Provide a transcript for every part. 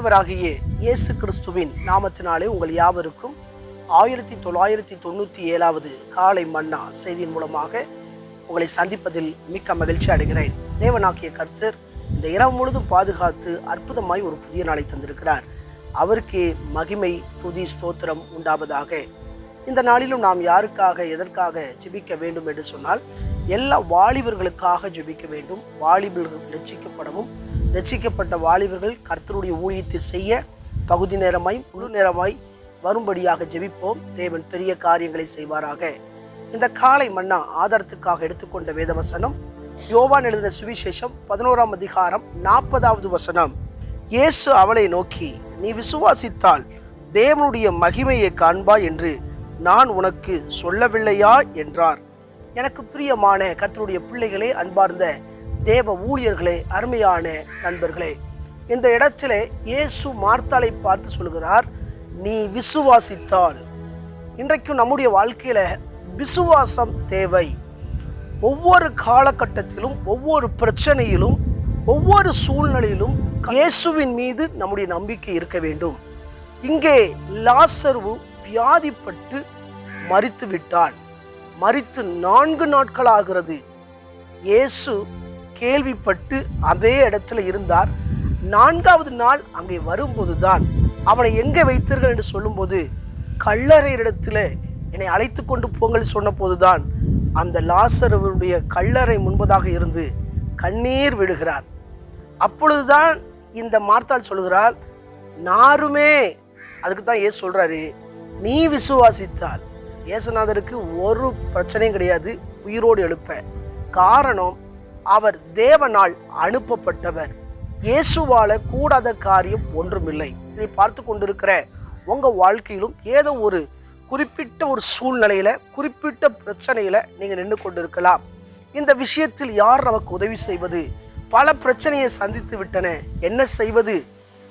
ஆண்டவராகிய இயேசு கிறிஸ்துவின் நாமத்தினாலே உங்கள் யாவருக்கும் ஆயிரத்தி தொள்ளாயிரத்தி தொண்ணூற்றி ஏழாவது காலை மன்னா செய்தியின் மூலமாக உங்களை சந்திப்பதில் மிக்க மகிழ்ச்சி அடைகிறேன். தேவனாக்கிய கர்த்தர் இந்த இரவு முழுதும் பாதுகாத்து அற்புதமாய் ஒரு புதிய நாளை தந்திருக்கிறார். அவருக்கே மகிமை துதி ஸ்தோத்திரம் உண்டாவதாக. இந்த நாளிலும் நாம் யாருக்காக எதற்காக ஜெபிக்க வேண்டும் என்று சொன்னால் எல்லா வாலிபர்களுக்காக ஜெபிக்க வேண்டும். வாலிபர்கள் லட்சிக்கப்படவும் ரட்சிக்கப்பட்ட வாலிபர்கள் கர்த்தருடைய ஊழியத்தை செய்ய பகுதி நேரமாய் முழு நேரமாய் வரும்படியாக ஜெபிப்போம். தேவன் பெரிய காரியங்களை செய்வாராக. இந்த காலை மன்னா ஆதாரத்துக்காக எடுத்துக்கொண்ட வேதவசனம் யோவான் எழுதின சுவிசேஷம் பதினோராம் அதிகாரம் நாற்பதாவது வசனம். இயேசு அவளை நோக்கி நீ விசுவாசித்தால் தேவனுடைய மகிமையை காண்பா என்று நான் உனக்கு சொல்லவில்லையா? என்றார். எனக்கு பிரியமான கர்த்தருடைய பிள்ளைகளே அன்பார்ந்த தேவ ஊழியர்களே அருமையான நண்பர்களே இந்த இடத்திலே இயேசு மார்த்தாலை பார்த்து சொல்கிறார் நீ விசுவாசித்தால். இன்றைக்கும் நம்முடைய வாழ்க்கையில் விசுவாசம் தேவை. ஒவ்வொரு காலகட்டத்திலும் ஒவ்வொரு பிரச்சனையிலும் ஒவ்வொரு சூழ்நிலையிலும் இயேசுவின் மீது நம்முடைய நம்பிக்கை இருக்க வேண்டும். இங்கே லாசர்வு வியாதிப்பட்டு மறித்து விட்டான் மறித்து நான்கு நாட்கள் ஆகிறது. இயேசு கேள்விப்பட்டு அதே இடத்துல இருந்தார். நான்காவது நாள் அங்கே வரும்போதுதான் அவனை எங்கே வைத்தீர்கள் என்று சொல்லும்போது கல்லறையிடத்தில் என்னை அழைத்து கொண்டு போங்கள் சொன்னபோதுதான் அந்த லாசருடைய கல்லறை முன்பதாக இருந்து கண்ணீர் விடுகிறார். அப்பொழுதுதான் இந்த மார்த்தால் சொல்கிறார் நாருமே அதுக்கு தான் ஏசு சொல்கிறாரு நீ விசுவாசித்தால் இயேசுநாதருக்கு ஒரு பிரச்சனையும் கிடையாது உயிரோடு எழுப்ப. காரணம் அவர் தேவனால் அனுப்பப்பட்டவர். இயேசுவால கூடாத காரியம் ஒன்றுமில்லை. இதை பார்த்து கொண்டிருக்கிற உங்கள் வாழ்க்கையிலும் ஏதோ ஒரு குறிப்பிட்ட ஒரு சூழ்நிலையில் குறிப்பிட்ட பிரச்சனையில் நீங்கள் நின்று கொண்டிருக்கலாம். இந்த விஷயத்தில் யார் நமக்கு உதவி செய்வது? பல பிரச்சனையை சந்தித்து விட்டன. என்ன செய்வது?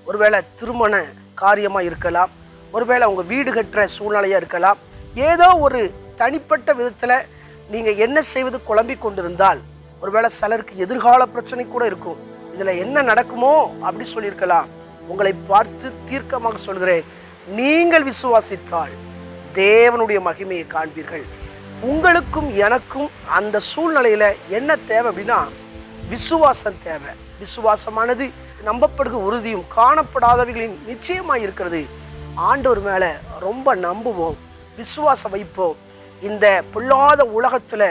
ஒருவேளை திருமண காரியமாக இருக்கலாம். ஒருவேளை உங்கள் வீடு கட்டுற சூழ்நிலையாக இருக்கலாம். ஏதோ ஒரு தனிப்பட்ட விதத்தில் நீங்கள் என்ன செய்வது? குழம்பிக் கொண்டிருந்தால் ஒருவேளை சிலருக்கு எதிர்கால பிரச்சனை கூட இருக்கும். இதில் என்ன நடக்குமோ அப்படி சொல்லியிருக்கலாம். உங்களை பார்த்து தீர்க்கமாக சொல்கிறேன். நீங்கள் விசுவாசித்தால் தேவனுடைய மகிமையை காண்பீர்கள். உங்களுக்கும் எனக்கும் அந்த சூழ்நிலையில் என்ன தேவை அப்படின்னா விசுவாசம் தேவை. விசுவாசமானது நம்பப்படுகிற உறுதியும் காணப்படாதவைகளின் நிச்சயமாக இருக்கிறது. ஆண்டவர் மேலே ரொம்ப நம்புவோம் விசுவாசம் வைப்போம். இந்த பொல்லாத உலகத்தில்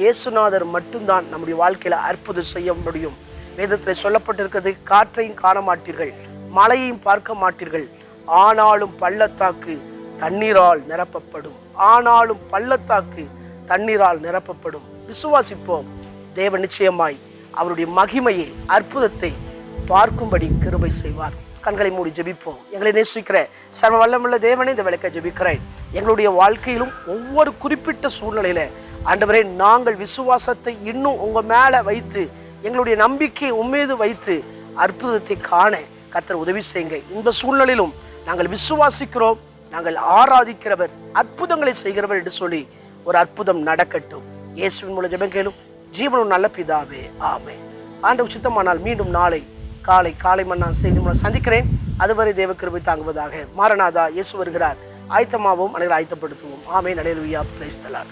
இயேசுநாதர் மட்டும்தான் நம்முடைய வாழ்க்கையில் அற்புதம் செய்ய முடியும். வேதத்தில் சொல்லப்பட்டிருக்கிறது காற்றையும் காண மாட்டீர்கள் மழையையும் பார்க்க மாட்டீர்கள். ஆனாலும் பள்ளத்தாக்கு தண்ணீரால் நிரப்பப்படும். ஆனாலும் பள்ளத்தாக்கு தண்ணீரால் நிரப்பப்படும். விசுவாசிப்போம். தேவ நிச்சயமாய் அவருடைய மகிமையை அற்புதத்தை பார்க்கும்படி கிருபை செய்வார். கண்களை மூடி ஜெபிப்போம். எங்களை நேசிக்கிறேன் சர்வ வல்லமுள்ள தேவனே இந்த விளக்க ஜெபிக்கிறேன். எங்களுடைய வாழ்க்கையிலும் ஒவ்வொரு குறிப்பிட்ட சூழ்நிலையில ஆண்டவரே நாங்கள் விசுவாசத்தை இன்னும் உங்க மேல வைத்து எங்களுடைய நம்பிக்கையை உம்மீது வைத்து அற்புதத்தை காண கத்தர் உதவி செய்யுங்க. இந்த சூழ்நிலையிலும் நாங்கள் விசுவாசிக்கிறோம் நாங்கள் ஆராதிக்கிறவர் அற்புதங்களை செய்கிறவர் என்று சொல்லி ஒரு அற்புதம் நடக்கட்டும். இயேசுவின் மூலம் ஜெபம் கேளும். ஜீவனும் நல்ல பிதாவே. ஆமே ஆண்டு உச்சித்தமானால் மீண்டும் நாளை காலை காலை மன்னா செய்தி மூலம் சந்திக்கிறேன். அதுவரை தேவ கிருபை தாங்குவதாக மாரநாதா இயேசு வருகிறார். ஆயத்தமாகவும் அனைவரும் ஆயத்தப்படுத்துவோம். ஆமே நடையலுவியா பிரைஸ்தலார்